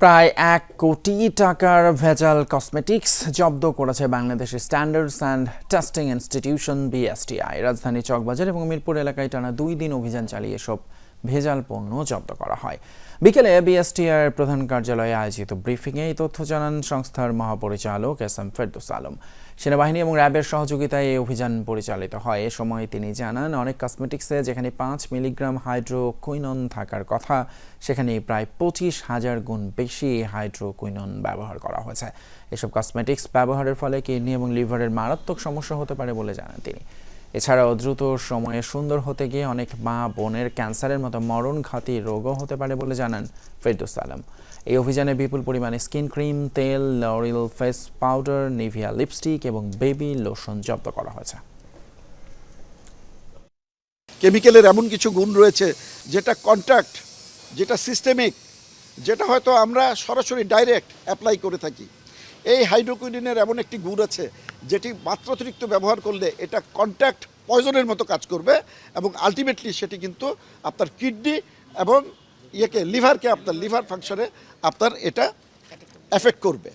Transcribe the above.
প্রায় এক কোটি টাকার ভেজাল কসমেটিক্স জব্দ করেছে বাংলাদেশের standards and testing institution BSTI রাজধানী চকবাজার এবং মিরপুর এলাকায় টানা দুই দিন অভিযান চালিয়ে সব ভেজাল পণ্য জব্দ করা হয়। বিকেলে বিএসটিআর প্রধান কার্যালয়ে আয়োজিত ব্রিফিংয়ে এই তথ্য জানান সংস্থার মহাপরিচালক এস এম ফেরদৌস আলম। সেনাবাহিনী এবং র্যাবের সহযোগিতায় এই অভিযান পরিচালিত হয়। এ সময় তিনি জানান, অনেক কসমেটিক্সে যেখানে পাঁচ মিলিগ্রাম হাইড্রোকুইনন থাকার কথা, সেখানে প্রায় পঁচিশ হাজার গুণ বেশি হাইড্রোকুইনন ব্যবহার করা হয়েছে। এসব কসমেটিক্স ব্যবহারের ফলে কিডনি এবং লিভারের মারাত্মক সমস্যা হতে পারে বলে জানান তিনি। এছাড়াও দ্রুত সময়ে সুন্দর হতে গিয়ে অনেক মা বোনের ক্যান্সারের মতো মরণঘাতী রোগও হতে পারে বলে জানান ফেরদৌস আলম। এই অভিযানে বিপুল পরিমাণে স্কিন ক্রিম, তেল, L'Oreal face powder, Nivea lipstick এবং বেবি লোশন জব্দ করা হয়েছে। কেমিক্যালের এমন কিছু গুণ রয়েছে যেটা কন্ট্রাক্ট যেটা সিস্টেমিক যেটা হয়তো আমরা সরাসরি ডাইরেক্ট অ্যাপ্লাই করে থাকি। এই হাইড্রোকুইডিনের এমন একটি গুড় আছে, যেটি মাত্রাতিরিক্ত ব্যবহার করলে এটা কন্ট্যাক্ট পয়জনের মতো কাজ করবে এবং আলটিমেটলি সেটি কিন্তু আপনার কিডনি এবং ইয়েকে লিভারকে আপনার লিভার ফাংশনে আপনার এটা এফেক্ট করবে।